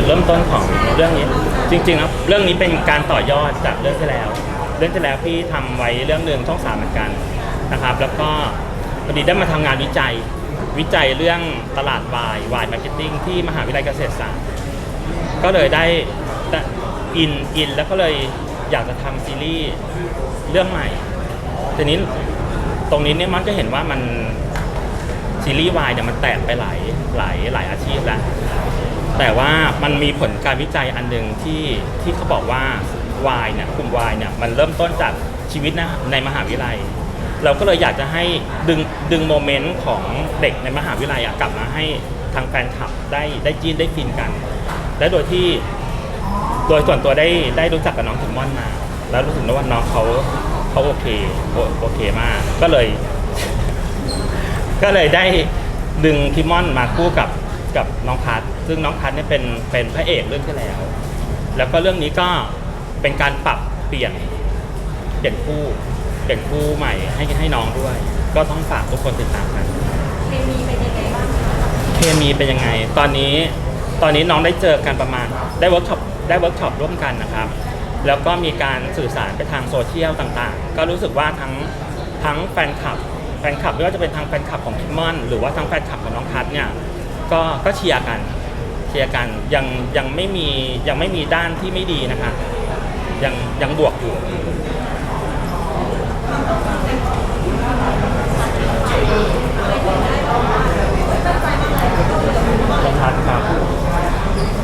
จุดเริ่มต้นของเรื่องนี้ จริงๆแล้วเรื่องนี้เป็นการต่อยอดจากเรื่องที่แล้ว เรื่องที่แล้วพี่ทำไว้เรื่องหนึ่งช่องสามเหมือนกันนะครับ แล้วก็พอดีได้มาทำงานวิจัย วิจัยเรื่องตลาดวายวายมาร์เก็ตติ้งที่มหาวิทยาลัยเกษตรศาสตร์ก็เลยได้อินอินแล้วก็เลยอยากจะทำซีรีส์เรื่องใหม่ทีนี้ตรงนี้เนี่ยมันก็เห็นว่ามันซีรีส์วายเนี่ยมันแตกไปหลายหลายหลายอาชีพ แต่ว่ามันมีผลการวิจัยอันหนึ่งที่ที่เขาบอกว่าวายเนี่ยกลุ่มวายเนี่ยมันเริ่มต้นจากชีวิตนะในมหาวิทยาลัย เราก็เลยอยากจะให้ดึงดึงโมเมนต์ของเด็กในมหาวิทยาลัยอะกลับมาให้ทางแฟนคลับได้ได้จีนได้ฟินกัน และโดยที่โดยส่วนตัวได้ได้รู้จักกับน้องทิมมอนมา แล้วรู้สึกว่าน้องเขาเขาโอเคโอโอเคมาก ก็เลย ก็เลยได้ดึงทิมอนมาคู่กับ กับน้องพัทซึ่งน้องพัทเนี่ยเป็นเป็นพระเอกเรื่องที่แล้ว แล้วก็เรื่องนี้ก็เป็นการปรับเปลี่ยนเปลี่ยนคู่เปลี่ยนคู่ใหม่ให้ให้น้องด้วย ก็ต้องฝากทุกคนติดตามกัน เคมีเป็นยังไงบ้างคะเคมีเป็นยังไง ตอนนี้ตอนนี้น้องได้เจอกันประมาณได้เวิร์กช็อปได้เวิร์กช็อปร่วมกันนะครับ แล้วก็มีการสื่อสารไปทางโซเชียลต่างๆ ก็รู้สึกว่าทั้งทั้งแฟนคลับแฟนคลับไม่ว่าจะเป็นทางแฟนคลับของคิมมอน หรือว่าทางแฟนคลับของน้องพัทเนี่ย ก็ก็เชียร์กันเชียร์กันยังยังไม่มียังไม่มีด้านที่ไม่ดีนะคะยังยังบวกอยู่น้องพัทครับ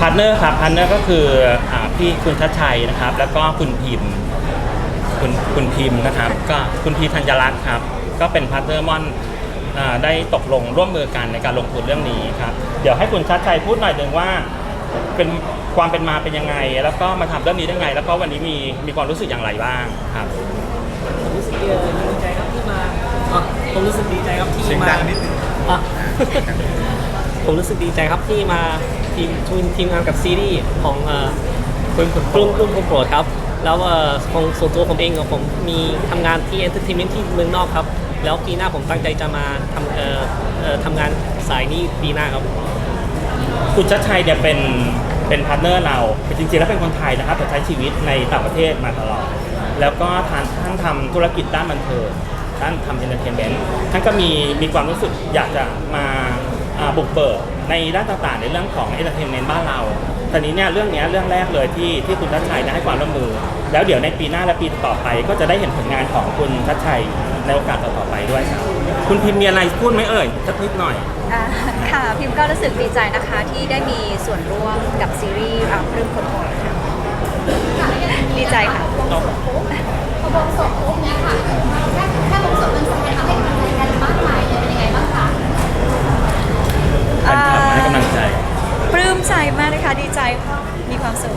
พาร์ทเนอร์ครับพาร์ทเนอร์ก็คืออ่าพี่คุณชัดชัยนะครับ แล้วก็คุณพิมพ์คุณคุณพิมพ์นะครับ ก็คุณพีธัญรัตน์ครับ ก็เป็นพาร์ทเนอร์ม่อนอ่า ได้ตกลงร่วมมือกันในการลงทุนเรื่องนี้ครับ เดี๋ยวให้คุณชัดชัยพูดหน่อยหนึ่งว่าเป็นความเป็นมาเป็นยังไง แล้วก็มาทำเรื่องนี้ได้ไง แล้วก็วันนี้มีมีความรู้สึกอย่างไรบ้างครับผมรู้สึกดีใจครับที่มาผมรู้สึกดีใจครับที่เสียงมาดังนิดนึงผมรู้สึกดีใจครับที่มาทีมทีมทีมงานกับซีรีส์ของเอ่อกลุ่มคนโปกรลุ่มกลุ่มโปรดครับ แล้วของส่วนตัวผมเองผมมีทำงานที่เอนเตอร์เทนเมนต์ที่เมืองนอกครับ แล้วปีหน้าผมตั้งใจจะมาทำเอ่อเอ่อทำงานสายนี้ปีหน้าครับ คุณชัดชัยเนี่ยเป็นเป็นพาร์ทเนอร์เราจริงๆแล้วเป็นคนไทยนะครับแต่ใช้ชีวิตในต่างประเทศมาตลอด แล้วก็ท่านท่านทำธุรกิจด้านบันเทิงท่านทำเอนเตอร์เทนเมนต์ท่านก็มีมีความรู้สึกอยากจะมาอ่าบุกเบิกในด้านต่างๆ ในเรื่องของเอนเตอร์เทนเมนต์บ้านเราตอนนี้เนี่ยเรื่องเนี้ยเรื่องแรกเลยที่ที่คุณชัดชัยได้ให้ความร่วมมือ แล้วเดี๋ยวในปีหน้าและปีต่อไปก็จะได้เห็นผลงานของคุณชัดชัย ในโอกาสต่อๆไปด้วยครับ คุณพิมพ์มีอะไรพูดไหมเอ่ยสักนิดหน่อย อ่าค่ะพิมก็รู้สึกดีใจนะคะที่ได้มีส่วนร่วมกับซีรีส์อ่าเรื่องคนโปรดค่ะดีใจค่ะ พอบวงสรวงปุ๊บเนี่ยค่ะแค่แค่บวงสรวงมันแสดงให้กำลังใจกันมากมายเลยเป็นยังไงบ้างคะแฟนคลับมาให้กำลังใจ ปลื้มใจมากเลยค่ะดีใจมีความสุข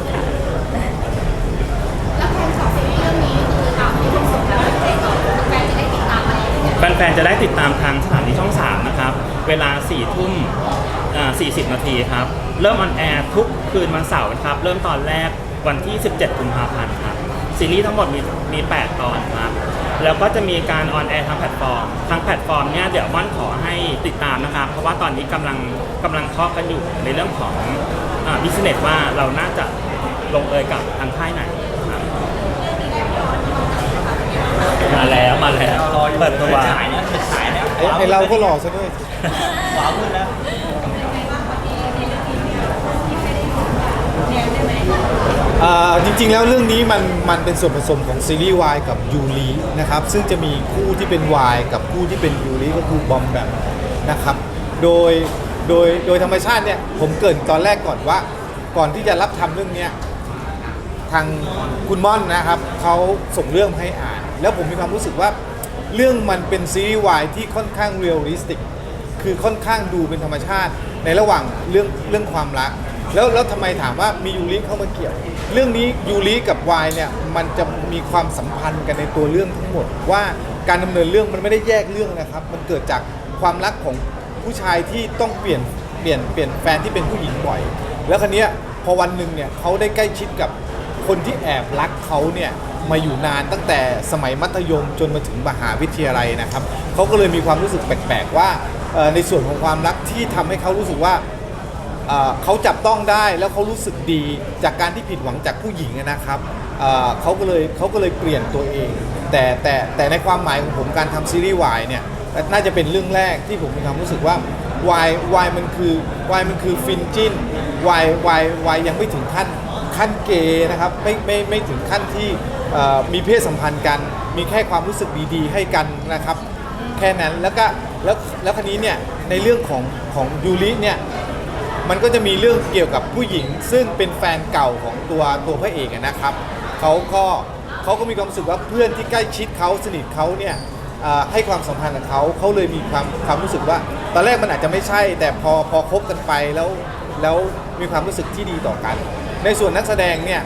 แฟนๆ จะได้ติดตามทางสถานีช่อง 3 นะครับ เวลา 4 ทุ่ม40 นาทีครับ เริ่มออนแอร์ทุกคืนวันเสาร์นะครับ เริ่มตอนแรกวันที่ 17 กุมภาพันธ์ครับ ซีรีส์ทั้งหมดมีมี 8 ตอนครับ แล้วก็จะมีการออนแอร์ทางแพลตฟอร์ม ทางแพลตฟอร์มเนี่ยเดี๋ยวม่อนขอให้ติดตามนะครับ เพราะว่าตอนนี้กำลังกำลังเคาะกันอยู่ในเรื่องของบิสเนสว่าเราน่าจะลงเอยกับทางค่ายไหน มาแล้วมาแล้วเปิดตัวฉายแล้วฉายแล้วไอ้ไอเราก็หล่อซะด้วยขวามืดแล้วอ่าจริงๆ แล้วเรื่องนี้มันมันเป็นส่วนผสมของซีรีส์วายกับยูรินะครับ ซึ่งจะมีคู่ที่เป็นวายกับคู่ที่เป็นยูริก็คือบอมแบมนะครับ โดยโดยโดยธรรมชาติเนี่ยผมเกรินตอนแรกก่อนว่า ก่อนที่จะรับทำเรื่องเนี้ยทางคุณม่อนนะครับเขาส่งเรื่องมาให้อ่าน แล้วผมมีความรู้สึกว่า เรื่องมันเป็นซีรีส์วายที่ค่อนข้างเรียลลิสติก คือค่อนข้างดูเป็นธรรมชาติ ในระหว่างเรื่องเรื่องความรัก แล้วแล้วทำไมถามว่ามียูริเข้ามาเกี่ยว เรื่องนี้ยูริกับวายเนี่ยมันจะมีความสัมพันธ์กันในตัวเรื่องทั้งหมด ว่าการดำเนินเรื่องมันไม่ได้แยกเรื่องนะครับ มันเกิดจากความรักของผู้ชายที่ต้องเปลี่ยนเปลี่ยนเปลี่ยนแฟนที่เป็นผู้หญิงบ่อย แล้วคันนี้ยพอวันหนึ่งเนี่ยเขาได้ใกล้ชิดกับคนที่แอบรักเขาเนี่ย มาอยู่นานตั้งแต่สมัยมัธยมจนมาถึงมหาวิทยาลัยนะครับเขาก็เลยมีความรู้สึกแปลกๆว่าในส่วนของความรักที่ทำให้เขารู้สึกว่าเขาจับต้องได้แล้วเขารู้สึกดีจากการที่ผิดหวังจากผู้หญิงนะครับเขาก็เลยเขาก็เลยเปลี่ยนตัวเอง แต่แต่แต่ในความหมายของผมการทำซีรีส์วายเนี่ยน่าจะเป็นเรื่องแรกที่ผมมีความรู้สึกว่าวายวายมันคือวายมันคือฟินจินวายวายวายยังไม่ถึงขั้น ขั้นเกย์นะครับไม่ไม่ไม่ถึงขั้นที่มีเพศสัมพันธ์กัน มีแค่ความรู้สึกดีๆ ให้กันนะครับ แค่นั้นแล้วก็แล้วแล้วคันนี้เนี่ยในเรื่องของของยูริเนี่ยมันก็จะมีเรื่องเกี่ยวกับผู้หญิง ซึ่งเป็นแฟนเก่าของตัวตัวพระเอกนะครับเขาก็เขาก็มีความรู้สึกว่าเพื่อนที่ใกล้ชิดเขาสนิทเขาเนี่ยให้ความสัมพันธ์กับเขาเขาเลยมีความความรู้สึกว่า ตอนแรกมันอาจจะไม่ใช่ แต่พอพอคบกันไปแล้วแล้วมีความรู้สึกที่ดีต่อกัน ในส่วนนักแสดงเนี่ย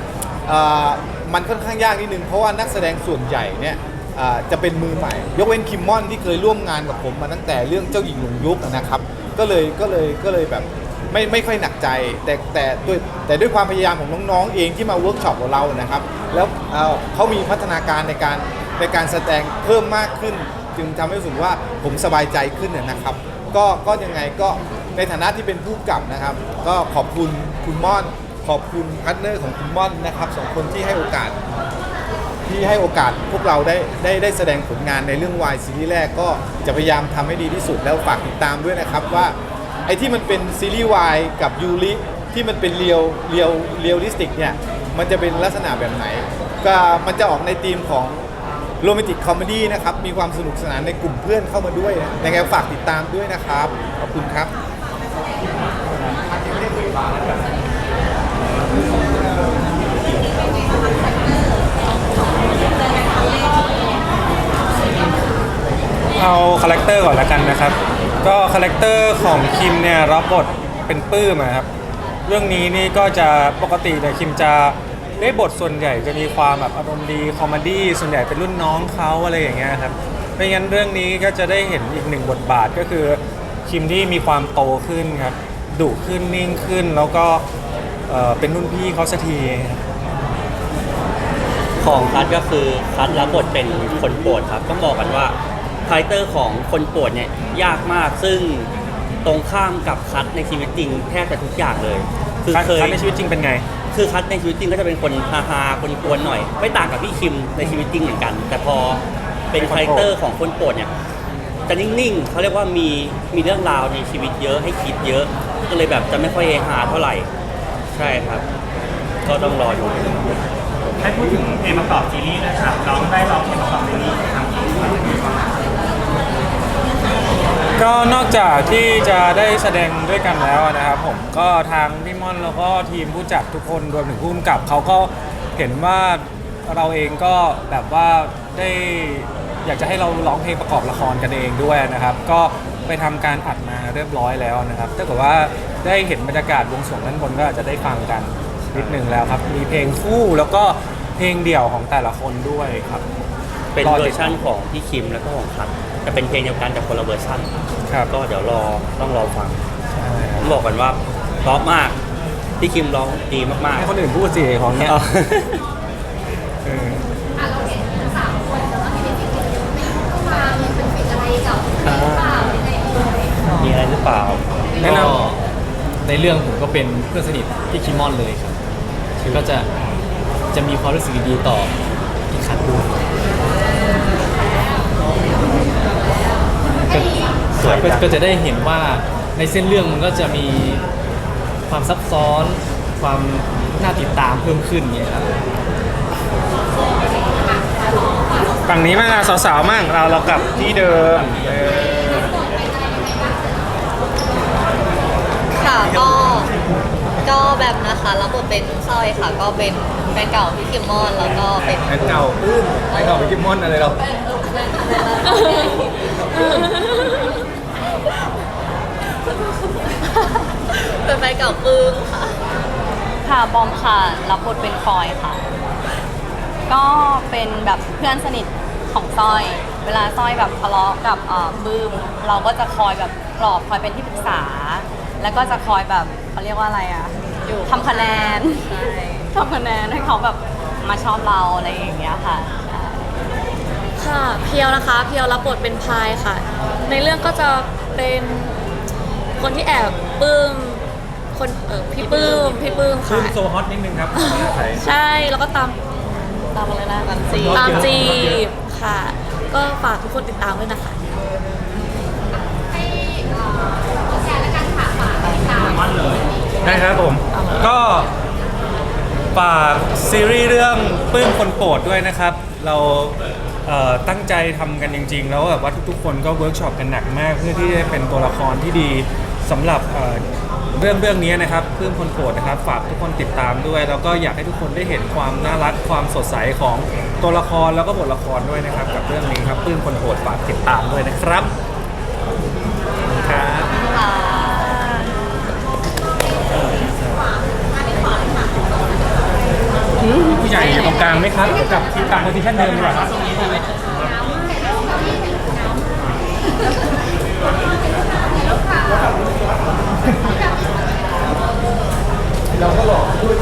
เอ่อมันค่อนข้างยากนิดนึง เพราะว่านักแสดงส่วนใหญ่เนี่ยเอ่อจะเป็นมือใหม่ ยกเว้นคิมมอนที่เคยร่วมงานกับผมมาตั้งแต่เรื่องเจ้าหญิงหลงยุคนะครับ ก็เลยก็เลยก็เลยแบบไม่ไม่ค่อยหนักใจ แต่แต่ด้วยแต่ด้วยความพยายามของน้องๆเองที่มาเวิร์กช็อปกับเรานะครับ แล้วเอ่อเขามีพัฒนาการในการในการแสดงเพิ่มมากขึ้น จึงทำให้รู้สึกว่าผมสบายใจขึ้นนะนะครับ ก็ก็ยังไงก็ในฐานะที่เป็นผู้กำกับนะครับ ก็ขอบคุณคุณม่อน ขอบคุณพาร์ทเนอร์ของคุณม่อนนะครับสองคนที่ให้โอกาสที่ให้โอกาสพวกเราได้ได้ได้แสดงผลงานในเรื่องวายซีรีส์แรกก็จะพยายามทำให้ดีที่สุดแล้วฝากติดตามด้วยนะครับว่าไอ้ที่มันเป็นซีรีส์วายกับยูริที่มันเป็นเรียวเรียวเรียลลิสติกเนี่ยมันจะเป็นลักษณะแบบไหน ก็มันจะออกในธีมของโรแมนติกคอมเมดี้นะครับ มีความสนุกสนานในกลุ่มเพื่อนเข้ามาด้วยนะยังไงฝากติดตามด้วยนะครับ ขอบคุณครับ เอาคาแรคเตอร์ก่อนละกันนะครับ ก็คาแรคเตอร์ของคิมเนี่ยรับบทเป็นปื้มอะครับ เรื่องนี้นี่ก็จะปกติเนี่ยคิมจะได้บทส่วนใหญ่จะมีความแบบอารมณ์ดีคอมเมดี้ส่วนใหญ่เป็นรุ่นน้องเขาอะไรอย่างเงี้ยครับไม่งั้นเรื่องนี้ก็จะได้เห็นอีกหนึ่งบทบาทก็คือคิมที่มีความโตขึ้นครับดุขึ้นนิ่งขึ้นแล้วก็เอ่อเป็นรุ่นพี่เขาสักทีครับ ของคัทก็คือคัทรับบทเป็นคนโปรดครับต้องบอกกันว่า คาแรคเตอร์ของคนโปรดเนี่ยยากมากซึ่งตรงข้ามกับคัทในชีวิตจริงแทบจะทุกอย่างเลย คือคัทเคย คัทในชีวิตจริงเป็นไง คือคัทในชีวิตจริงก็จะเป็นคนฮาฮาๆคนกวนๆหน่อย ไม่ต่างกับพี่คิมในชีวิตจริงเหมือนกัน แต่พอเป็นคาแรคเตอร์ของคนโปรดเนี่ยจะนิ่งๆเขาเรียกว่ามีมีเรื่องราวในชีวิตเยอะให้คิดเยอะ ก็เลยแบบจะไม่ค่อยเฮฮาเท่าไหร่ ใช่ครับ ก็ต้องรอดูให้พูดถึงเพลงประกอบซีรีส์นะครับร้องได้ร้องเพลงประกอบซีรีส์ทำเอง ก็นอกจากที่จะได้แสดงด้วยกันแล้วนะครับผมก็ทางพี่ม่อนแล้วก็ทีมผู้จัดทุกคนรวมถึงผู้กำกับเขาก็เห็นว่าเราเองก็แบบว่าได้อยากจะให้เราร้องเพลงประกอบละครกันเองด้วยนะครับ ก็ไปทำการอัดมาเรียบร้อยแล้วนะครับถ้าเกิดว่าได้เห็นบรรยากาศวงสรวงด้านบนก็อาจจะได้ฟังกันนิดหนึ่งแล้วครับ มีเพลงคู่แล้วก็เพลงเดี่ยวของแต่ละคนด้วยครับ เป็นรอเวติอดร์ชันของพี่คิมแล้วก็ของคัท จะเป็นเพลงเดียวกันแต่คนละเวอร์ชันครับ ก็เดี๋ยวรอต้องรอฟังใช่คผรับมบอกกันว่าเพราะมากพี่คิมร้องดีมากให้คนอื่นพูดสิของเนี้ยๆเอาเอออะเราเห็นทั้งสามคนแต่ว่ามีในสิ่งที่ไม่รู้เข้ามามีเป็นสิ่งอะไรกับหรือเปล่ายังไงเอ่ยมีอะไรหรือเปล่า แนะนก็ในเรื่องผมก็เป็นเพื่อนสนิทพี่คิมมอนเลยครับก็จะจะมีความรู้สึกดีๆต่อพี่คัทด้วย สวย ก็จังก็จะได้เห็นว่าในเส้นเรื่องมันก็จะมีความซับซ้อน ความน่าติดตามเพิ่มขึ้นเนี่ยครับ ฝั่งนี้มางสาวๆมั่งเราเรากลับที่เดิมเออค่ะก็ก็แบบนะคะรับบทเป็นสร้อยค่ะ ก็เป็นแฟนเก่าพี่คิมมอนแล้วก็เป็นแฟนเก่าปื้มแฟนเก่าไปกิมมอนอะไรเรา เป็นแฟนเก่าปึ้งค่ะ ค่ะบอมค่ะรับบทเป็นฟอยค่ะ ก็เป็นแบบเพื่อนสนิทของสร้อย เวลาสร้อยแบบทะเลาะกับเอ่อบื้มเราก็จะคอยแบบปลอบคอยเป็นที่ปรึกษา แล้วก็จะคอยแบบเขาเรียกว่าอะไรอะทำคะแนนทำคะแนนให้เขาแบบมาชอบเราอะไรอย่างเงี้ยค่ะใช่ค่ะ เพียวนะคะ เพียวรับบทเป็นพายค่ะ ในเรื่องก็จะเป็นคนที่แอบปลื้ม คนเออพี่ปื้มพี่ปื้มขึ้ค่ะนโซฮอตนิดนึงครับภาษาไทยใช่แล้วก็ตามตามอะไรนะตามจีตามจีบค่ะ ก็ฝากทุกคนติดตามด้วยนะคะให้เอ่อตัวแทนและการค่ะฝากติดตามได้ครับผม ก็ฝากซีรีส์เรื่องปลื้มคนโปรดด้วยนะครับ เราเอ่อตั้งใจทำกันจริง ๆ แล้วแบบว่าทุกๆ คนก็เวิร์กช็อปกันหนักมาก เพื่อที่จะเป็นตัวละครที่ดีสำหรับเอ่อ เรื่องเรื่องนี้นะครับปลื้มคนโปรดนะครับ ฝากทุกคนติดตามด้วย แล้วก็อยากให้ทุกคนได้เห็นความน่ารักความสดใสของตัวละครแล้วก็บทละครด้วยนะครับ กับเรื่องนี้ครับปลื้มคนโปรดฝากติดตามด้วยนะครับครับค่ะผู้ใหญ่อยู่ตรงกลางไหมครับกับที่ตามโพซิชั่นเดิมดีกว่าครับถ่ายรูปกับพี่ถ่า เราก็หลอกด้วย